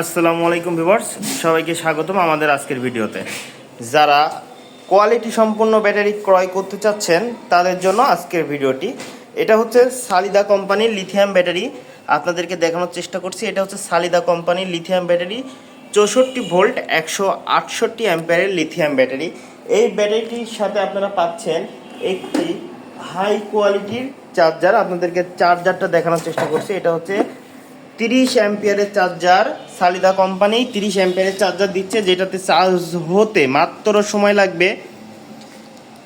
আসসালামু আলাইকুম ভিউয়ার্স, সবাইকে স্বাগতম আমাদের আজকের ভিডিওতে। যারা কোয়ালিটি সম্পন্ন ব্যাটারি ক্রয় করতে চাচ্ছেন, তাদের জন্য আজকের ভিডিওটি। এটা হচ্ছে সালিদা কোম্পানির লিথিয়াম ব্যাটারি। আপনাদেরকে দেখানোর চেষ্টা করছি, এটা হচ্ছে সালিদা কোম্পানির লিথিয়াম ব্যাটারি। চৌষট্টি ভোল্ট, একশো আটষট্টি অ্যাম্পিয়ারের লিথিয়াম ব্যাটারি। এই ব্যাটারিটির সাথে আপনারা পাচ্ছেন একটি হাই কোয়ালিটির চার্জার আপনাদেরকে চার্জারটা দেখানোর চেষ্টা করছি, এটা হচ্ছে তিরিশ অ্যাম্পিয়ারের চার্জার, সালিদা কোম্পানি তিরিশ অ্যাম্পিয়ারের চার্জার দিচ্ছে, যেটাতে চার্জ হতে মাত্র সময় লাগবে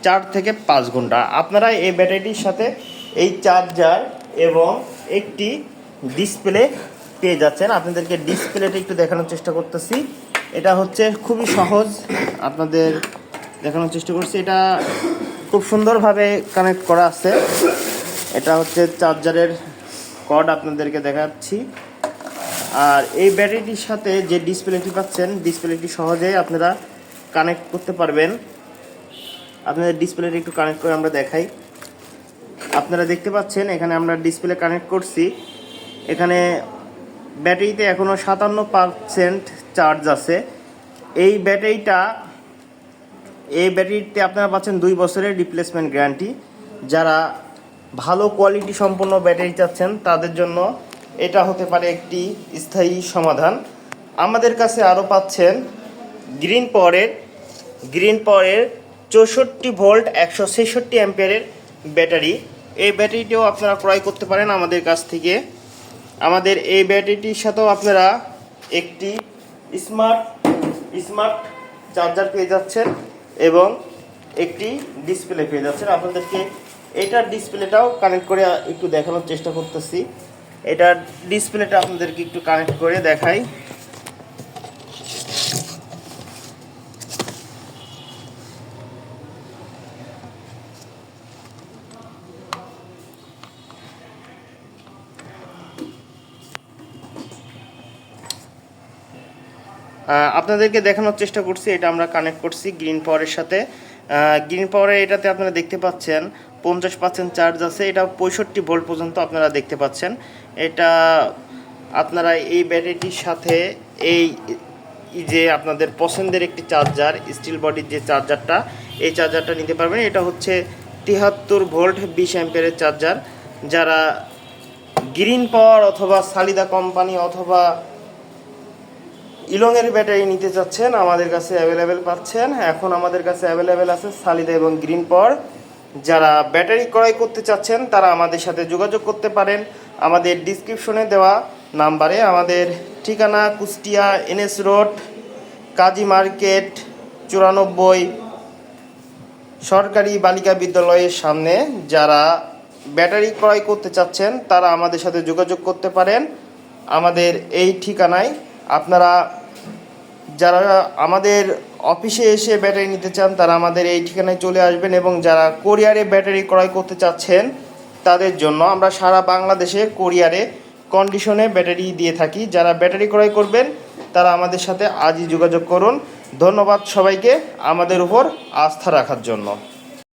চার থেকে পাঁচ ঘণ্টা। আপনারা এই ব্যাটারিটির সাথে এই চার্জার এবং একটি ডিসপ্লে পেয়ে যাচ্ছেন। আপনাদেরকে ডিসপ্লেটা একটু দেখানোর চেষ্টা করতেছি। এটা হচ্ছে খুবই সহজ। আপনাদের দেখানোর চেষ্টা করছি। এটা খুব সুন্দরভাবে কানেক্ট করা আছে। এটা হচ্ছে চার্জারের কর্ড আপনাদেরকে দেখাচ্ছি। আর এই ব্যাটারিটির সাথে যে ডিসপ্লেটি পাচ্ছেন ডিসপ্লেটি সহজেই আপনারা কানেক্ট করতে পারবেন। আপনাদের ডিসপ্লেটি একটু কানেক্ট করে আমরা দেখাই। আপনারা দেখতে পাচ্ছেন, এখানে আমরা ডিসপ্লে কানেক্ট করছি। এখানে ব্যাটারিতে এখনও সাতান্ন পারসেন্ট চার্জ আছে। এই ব্যাটারিটা, এই ব্যাটারিতে আপনারা পাচ্ছেন দুই বছরের রিপ্লেসমেন্ট গ্যারান্টি যারা ভালো কোয়ালিটি সম্পন্ন ব্যাটারি চাচ্ছেন, তাদের জন্য এটা হতে পারে একটি স্থায়ী সমাধান। আমাদের কাছে আরও পাচ্ছেন গ্রিন পাওয়ারের গ্রিন পাওয়ারের চৌষট্টি ভোল্ট একশো ছেষট্টি অ্যাম্পিয়ারের ব্যাটারি এই ব্যাটারিটিও আপনারা ক্রয় করতে পারেন আমাদের কাছ থেকে। আমাদের এই ব্যাটারিটির সাথেও আপনারা একটি স্মার্ট স্মার্ট চার্জার পেয়ে যাচ্ছেন এবং একটি ডিসপ্লে পেয়ে যাচ্ছেন। আপনাদেরকে এটার ডিসপ্লেটাও কানেক্ট করে একটু দেখানোর চেষ্টা করতেছি। এটার ডিসপ্লেটা আপনাদেরকে একটু কানেক্ট করে দেখাই। আপনাদেরকে দেখানোর চেষ্টা করছি, এটা আমরা কানেক্ট করছি গ্রিন পাওয়ারের সাথে। গ্রিন পাওয়ারের এটাতে আপনারা দেখতে পাচ্ছেন, পঞ্চাশ পার্সেন্ট চার্জ আছে এটা পঁয়ষট্টি ভোল্ট পর্যন্ত আপনারা দেখতে পাচ্ছেন। এটা আপনারা এই ব্যাটারিটির সাথে এই যে আপনাদের পছন্দের একটি চার্জার স্টিল বডির যে চার্জারটা এই চার্জারটা নিতে পারবেন। এটা হচ্ছে তিয়াত্তর ভোল্ট বিশ অ্যাম্পিয়ারের চার্জার যারা গ্রিন পাওয়ার অথবা সালিদা কোম্পানি অথবা ইলংয়ের ব্যাটারি নিতে চাচ্ছেন, আমাদের কাছে অ্যাভেলেবেল পাচ্ছেন। এখন আমাদের কাছে অ্যাভেলেবেল আছে সালিদা এবং গ্রিন পর। যারা ব্যাটারি ক্রয় করতে চাচ্ছেন, তারা আমাদের সাথে যোগাযোগ করতে পারেন। আমাদের ডিসক্রিপশনে দেওয়া নাম্বারে আমাদের ঠিকানা Kushtia NS road, Kazi market চুরানব্বই, সরকারি বালিকা বিদ্যালয়ের সামনে। যারা ব্যাটারি ক্রয় করতে চাচ্ছেন, তারা আমাদের সাথে যোগাযোগ করতে পারেন। আমাদের এই ঠিকানায় আপনারা যারা আমাদের অফিসে এসে ব্যাটারি নিতে চান, তারা আমাদের এই ঠিকানায় চলে আসবেন এবং যারা কোরিয়ারে ব্যাটারি ক্রয় করতে চাচ্ছেন, তাদের জন্য আমরা সারা বাংলাদেশে কোরিয়ারে কন্ডিশনে ব্যাটারি দিয়ে থাকি। যারা ব্যাটারি ক্রয় করবেন, তারা আমাদের সাথে আজই যোগাযোগ করুন। ধন্যবাদ সবাইকে আমাদের উপর আস্থা রাখার জন্য।